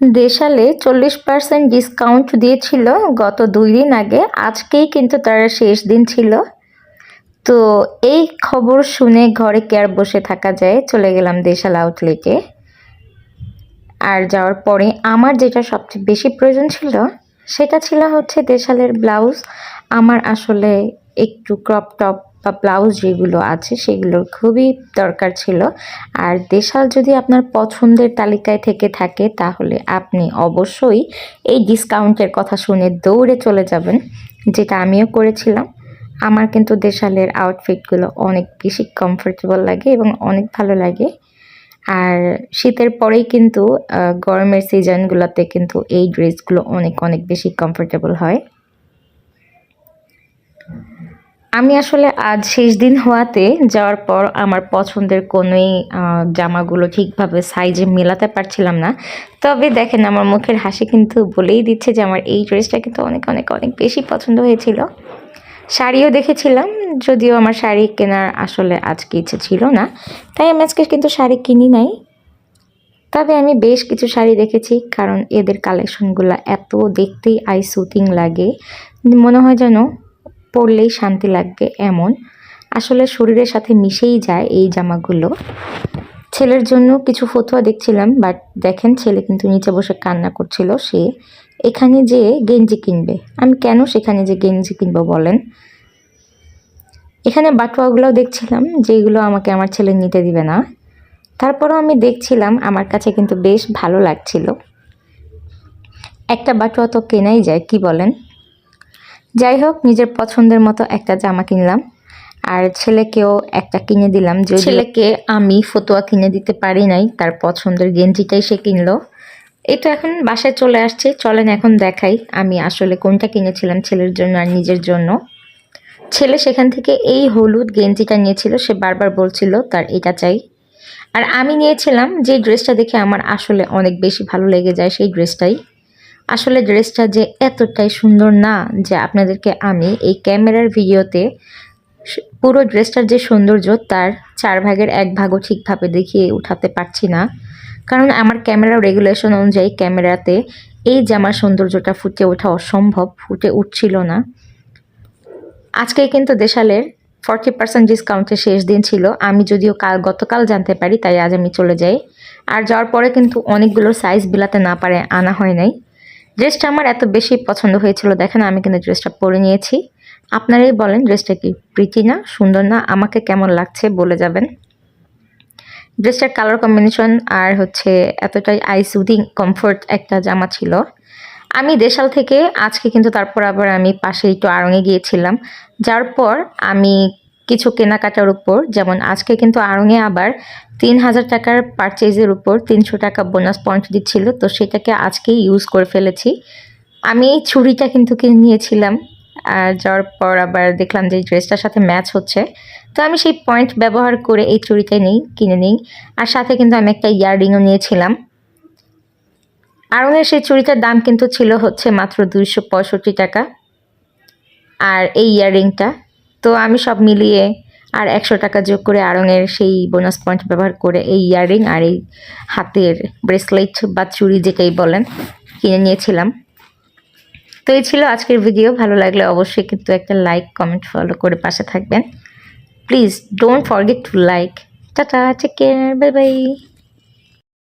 দেশালে চল্লিশ percent discount দিয়েছিল গত দুই দিন আগে। আজকেই কিন্তু তার শেষ দিন ছিল। তো এই খবর শুনে ঘরে কে আর বসে থাকা যায়? চলে গেলাম দেশাল আউটলেটে আর যাওয়ার পরে আমার যেটা সবচেয়ে বেশি প্রয়োজন ছিল, সেটা ছিল হচ্ছে দেশালের ব্লাউজ আমার আসলে একটু ক্রপ টপ বা ব্লাউজ যেগুলো আছে সেগুলোর খুবই দরকার ছিল। আর দেশাল যদি আপনার পছন্দের তালিকায় থেকে থাকে, তাহলে আপনি অবশ্যই এই ডিসকাউন্টের কথা শুনে দৌড়ে চলে যাবেন, যেটা আমিও করেছিলাম। আমার কিন্তু দেশালের আউটফিটগুলো অনেক বেশি কমফোর্টেবল লাগে এবং অনেক ভালো লাগে। আর শীতের পরেই কিন্তু গরমের সিজনগুলোতে কিন্তু এই ড্রেসগুলো অনেক অনেক বেশি কমফোর্টেবল হয়। আমি আসলে আজ শেষ দিন হওয়াতে যাওয়ার পর আমার পছন্দের কোনোই জামাগুলো ঠিকভাবে সাইজে মেলাতে পারছিলাম না। তবে দেখেন আমার মুখের হাসি কিন্তু বলেই দিচ্ছে যে আমার এই ড্রেসটা কিন্তু অনেক অনেক অনেক বেশি পছন্দ হয়েছিল। শাড়িও দেখেছিলাম, যদিও আমার শাড়ি কেনার আসলে আজকে ইচ্ছে ছিল না। তাই আমি আজকে কিন্তু শাড়ি কিনি নাই। তবে আমি বেশ কিছু শাড়ি দেখেছি, কারণ এদের কালেকশনগুলো এত দেখতেই আই সুতিং লাগে। মনে হয় যেন পরলেই শান্তি লাগবে এমন। আসলে শরীরের সাথে মিশেই যায় এই জামাগুলো। ছেলের জন্য কিছু ফতুয়া দেখছিলাম, বাট দেখেন ছেলে কিন্তু নিচে বসে কান্না করছিল, সে এখানে যে গেঞ্জি কিনবে। আমি কেন সেখানে যে গেঞ্জি কিনবো বলেন? এখানে বাটুয়াগুলোও দেখছিলাম, যেগুলো আমাকে আমার ছেলে নিতে দিবে না। তারপরও আমি দেখছিলাম, আমার কাছে কিন্তু বেশ ভালো লাগছিল। একটা বাটুয়া তো কেনাই যায়, কি বলেন? যাই হোক নিজের পছন্দের মতো একটা জামা কিনলাম। আর ছেলেকেও একটা কিনে দিলাম যে ছেলেকে আমি ফতোয়া কিনে দিতে পারি নাই, তার পছন্দের গেঞ্জিটাই সে কিনলো। তো এখন বাসায় চলে আসছে, চলেন এখন দেখাই আমি আসলে কোনটা কিনেছিলাম ছেলের জন্য আর নিজের জন্য। ছেলে সেখান থেকে এই হলুদ গেঞ্জিটা নিয়েছিল, সে বারবার বলছিল, তার এটা চাই। আর আমি নিয়েছিলাম যে ড্রেসটা দেখে আমার আসলে অনেক বেশি ভালো লেগে যায় সেই ড্রেসটাই। আসলে ড্রেসটা যে এতটাই সুন্দর না যে আপনাদেরকে আমি এই ক্যামেরার ভিডিওতে পুরো ড্রেসটার যে সৌন্দর্য তার চার ভাগের এক ভাগও ঠিকভাবে দেখিয়ে উঠাতে পারছি না। কারণ আমার ক্যামেরার রেগুলেশন অনুযায়ী ক্যামেরাতে এই জামার সৌন্দর্যটা ফুটে ওঠা অসম্ভব, ফুটে উঠছিল না। আজকে কিন্তু দেশালের ফর্টি পার্সেন্ট ডিসকাউন্টের শেষ দিন ছিল। আমি যদিও কাল, গতকাল জানতে পারি, তাই আজ আমি চলে যাই। আর যাওয়ার পরে কিন্তু অনেকগুলো সাইজ বিলাতে না পারে, আনা হয় নাই। ড্রেসটা আমার এত বেশি পছন্দ হয়েছিল, দেখেন আমি কিন্তু ড্রেসটা পরে নিয়েছি। আপনারাই বলেন ড্রেসটা কি প্রীতি না, সুন্দর না, আমাকে কেমন লাগছে বলে যাবেন। ড্রেসটার কালার কম্বিনেশন আর হচ্ছে এতটাই আই সুদিং কমফোর্ট একটা জামা ছিল। আমি দেশাল থেকে আজকে কিন্তু তারপর আবার আমি পাশে একটু আড়ঙে গিয়েছিলাম। যার পর আমি কিছু কেনাকাটার উপর, যেমন আজকে কিন্তু আড়ঙে আবার তিন হাজার টাকার পারচেজের উপর তিনশো টাকা বোনাস পয়েন্ট দিচ্ছিল, তো সেটাকে আজকেই ইউজ করে ফেলেছি। আমি এই ছুরিটা কিন্তু কিনে নিয়েছিলাম আর যাওয়ার পর আবার দেখলাম যে ড্রেসটার সাথে ম্যাচ হচ্ছে। তো আমি সেই পয়েন্ট ব্যবহার করে এই চুড়িটাই নেই, কিনে নিই। আর সাথে কিন্তু আমি একটা ইয়াররিংও নিয়েছিলাম। আড়ঙের সেই চুড়িটার দাম কিন্তু ছিল হচ্ছে মাত্র দুইশো পঁয়ষট্টি টাকা। আর এই ইয়াররিংটা তো আমি সব মিলিয়ে আর একশো টাকা যোগ করে আড়ঙের সেই বোনাস পয়েন্ট ব্যবহার করে এই ইয়াররিং আর এই হাতের ব্রেসলেট বা চুড়ি যেটাই বলেন কিনে নিয়েছিলাম। তো এই ছিল আজকের ভিডিও ভালো লাগলে অবশ্যই কিন্তু একটা লাইক কমেন্ট ফলো করে পাশে থাকবেন। Please don't forget to like tata take care bye bye